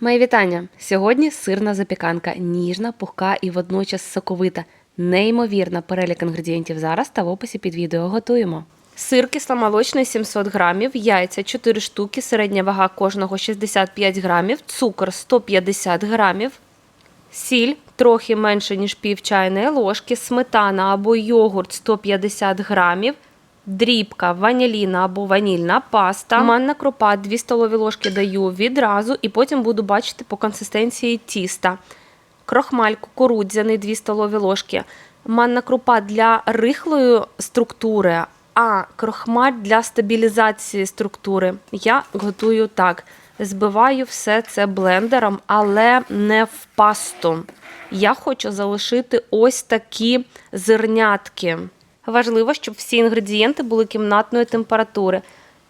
Мої вітання! Сьогодні сирна запіканка, ніжна, пухка і водночас соковита. Неймовірна перелік інгредієнтів зараз та в описі під відео готуємо. Сир кисломолочний 700 грамів, яйця 4 штуки, середня вага кожного 65 грамів, цукор 150 грамів, сіль трохи менше, ніж пів чайної ложки, сметана або йогурт 150 грамів, дрібка, ваніліна або ванільна паста, манна крупа 2 столові ложки даю відразу і потім буду бачити по консистенції тіста. Крохмаль кукурудзяний 2 столові ложки, манна крупа для рихлої структури, а крохмаль для стабілізації структури. Я готую так. Збиваю все це блендером, але не в пасту. Я хочу залишити ось такі зернятки. Важливо, щоб всі інгредієнти були кімнатної температури.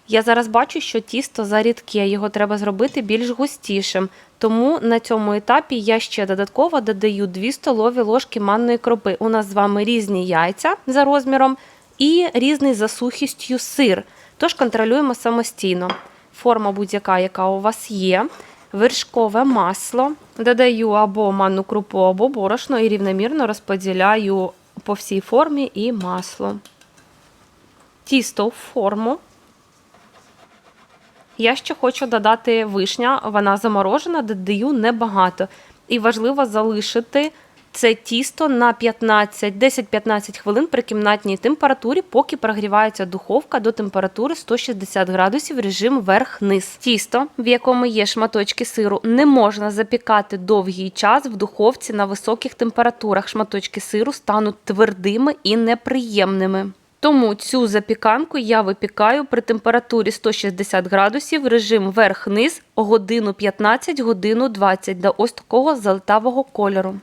Я зараз бачу, що тісто зарідке, його треба зробити більш густішим. Тому на цьому етапі я ще додатково додаю 2 столові ложки манної кропи. У нас з вами різні яйця за розміром і різний за сухістю сир. Тож контролюємо самостійно. Форма будь-яка, яка у вас є. Вершкове масло. Додаю або манну крупу, або борошно і рівномірно розподіляю по всій формі і масло. Тісто в форму. Я ще хочу додати вишня, вона заморожена, додаю небагато. І важливо залишити це тісто на 15, 10-15 хвилин при кімнатній температурі, поки прогрівається духовка до температури 160 градусів режим верх-низ. Тісто, в якому є шматочки сиру, не можна запікати довгий час в духовці на високих температурах. Шматочки сиру стануть твердими і неприємними. Тому цю запіканку я випікаю при температурі 160 градусів, режим верх-низ, годину 15, годину 20 до ось такого золотавого кольору.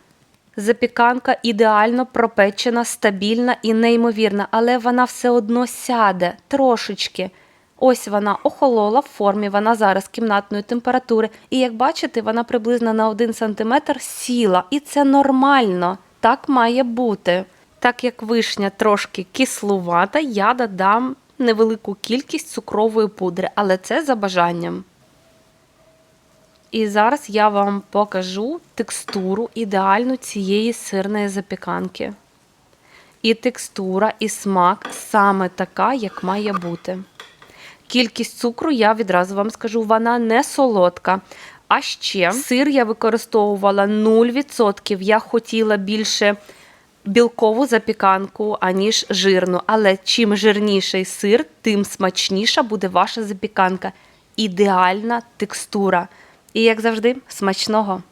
Запіканка ідеально пропечена, стабільна і неймовірна, але вона все одно сяде трошечки. Ось вона охолола в формі, вона зараз кімнатної температури. І як бачите, вона приблизно на 1 см сіла. І це нормально. Так має бути. Так як вишня трошки кислувата, я додам невелику кількість цукрової пудри, але це за бажанням. І зараз я вам покажу текстуру ідеальну цієї сирної запіканки. І текстура, і смак саме така, як має бути. Кількість цукру, я відразу вам скажу, вона не солодка. А ще сир я використовувала 0%. Я хотіла більше білкову запіканку, аніж жирну. Але чим жирніший сир, тим смачніша буде ваша запіканка. Ідеальна текстура. І як завжди, смачного!